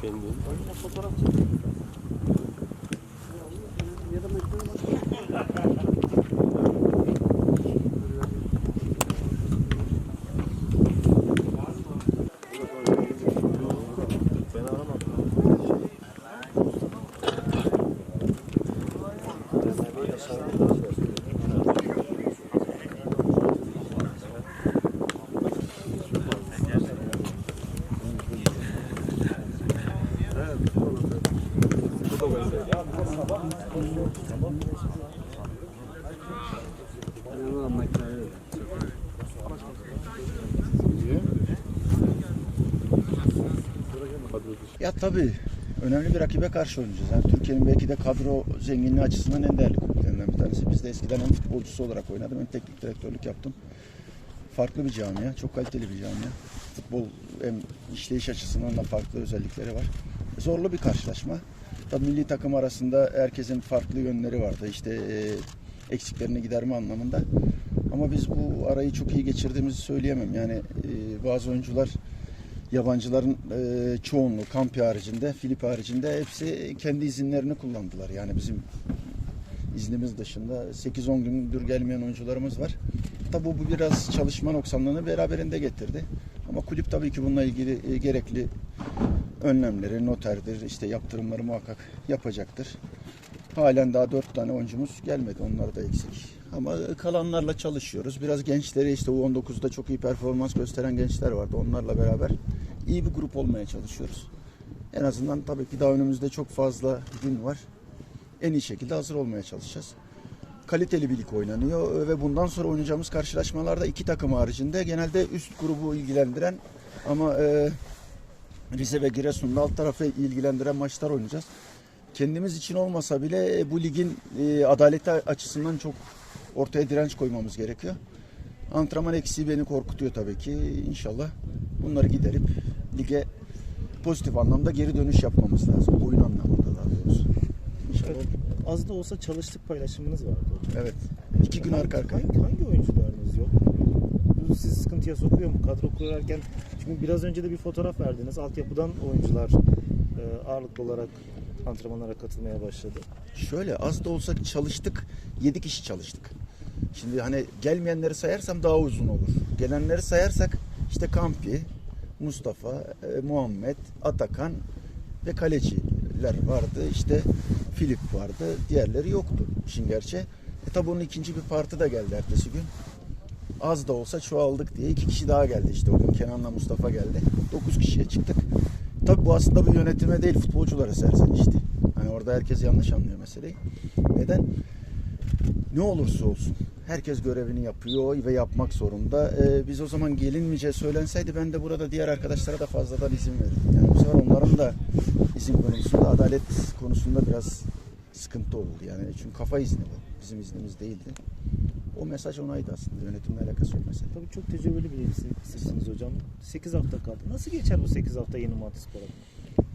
Kendin. Fotoğraf Ya da Ya tabii önemli bir rakibe karşı oynayacağız. Yani Türkiye'nin belki de kadro zenginliği açısından en değerli kulüplerinden bir tanesi. Biz de eskiden hem futbolcusu olarak oynadım hem teknik direktörlük yaptım. Farklı bir camia, çok kaliteli bir camia. Futbol hem işleyiş açısından da farklı özellikleri var. Zorlu bir karşılaşma. Tabii milli takım arasında herkesin farklı yönleri vardı. İşte e, eksiklerini giderme anlamında. Ama biz bu arayı çok iyi geçirdiğimizi söyleyemem. Yani e, bazı oyuncular yabancıların e, çoğunluğu Kampi haricinde, Filip haricinde hepsi kendi izinlerini kullandılar. Yani bizim iznimiz dışında 8-10 gündür gelmeyen oyuncularımız var. Tabi bu biraz çalışma noksanlığını beraberinde getirdi. Ama kulüp tabii ki bununla ilgili e, gerekli önlemleri, noterdir, işte yaptırımları muhakkak yapacaktır. Halen daha dört tane oyuncumuz gelmedi. Onlar da eksik. Ama kalanlarla çalışıyoruz. Biraz gençleri işte U19'da çok iyi performans gösteren gençler vardı. Onlarla beraber iyi bir grup olmaya çalışıyoruz. En azından tabii ki daha önümüzde çok fazla gün var. En iyi şekilde hazır olmaya çalışacağız. Kaliteli bir lig oynanıyor ve bundan sonra oynayacağımız karşılaşmalarda iki takım haricinde genelde üst grubu ilgilendiren ama e, Rize ve Giresun'da alt tarafı ilgilendiren maçlar oynayacağız. Kendimiz için olmasa bile e, bu ligin e, adaleti açısından çok ortaya direnç koymamız gerekiyor. Antrenman eksiği beni korkutuyor tabii ki. İnşallah bunları giderip lige pozitif anlamda geri dönüş yapmamız lazım. Oyun anlamında daha doğrusu. İnşallah. Az da olsa çalıştık paylaşımınız vardı. Evet. İki gün arka arkaya. Hangi, hangi oyuncularınız yok? Bu sizi sıkıntıya sokuyor mu? Kadro kurarken çünkü biraz önce de bir fotoğraf verdiniz. Altyapıdan oyuncular e, ağırlıklı olarak antrenmanlara katılmaya başladı. Şöyle az da olsa çalıştık. Yedi kişi çalıştık. Şimdi hani gelmeyenleri sayarsam daha uzun olur. Gelenleri sayarsak işte Kampi, Mustafa, e, Muhammed, Atakan ve kaleciler vardı. İşte Filip vardı. Diğerleri yoktu işin gerçeği. E tabi onun ikinci bir parti da geldi ertesi gün. Az da olsa çoğaldık diye iki kişi daha geldi işte o gün Kenan'la Mustafa geldi. Dokuz kişiye çıktık. Tabi bu aslında bir yönetime değil futbolculara serzenişti. Hani orada herkes yanlış anlıyor meseleyi. Neden? Ne olursa olsun. Herkes görevini yapıyor ve yapmak zorunda. Ee, biz o zaman gelinmeyeceği söylenseydi ben de burada diğer arkadaşlara da fazladan izin verirdim. Yani bu sefer onların da izin konusunda, adalet konusunda biraz sıkıntı oldu. Yani çünkü kafa izni bu. Bizim iznimiz değildi. O mesaj onaydı aslında. Yönetimle alakası yok mesela. Tabii çok tecrübeli birisiniz hocam. 8 hafta kaldı. Nasıl geçer bu 8 hafta yeni Matisspor'a?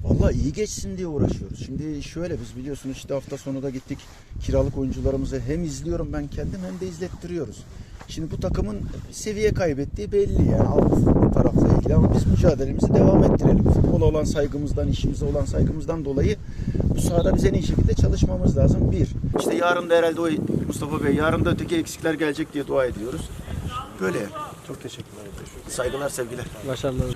Vallahi iyi geçsin diye uğraşıyoruz. Şimdi şöyle biz biliyorsunuz işte hafta sonu da gittik kiralık oyuncularımızı hem izliyorum ben kendim hem de izlettiriyoruz. Şimdi bu takımın seviye kaybettiği belli yani alt tarafla ilgili ama biz mücadelemizi devam ettirelim. Futbola olan saygımızdan, işimize olan saygımızdan dolayı bu sahada biz en iyi şekilde çalışmamız lazım. Bir, işte yarın da herhalde o Mustafa Bey, yarın da öteki eksikler gelecek diye dua ediyoruz. Böyle. Çok teşekkürler. Saygılar, sevgiler. Başarılar.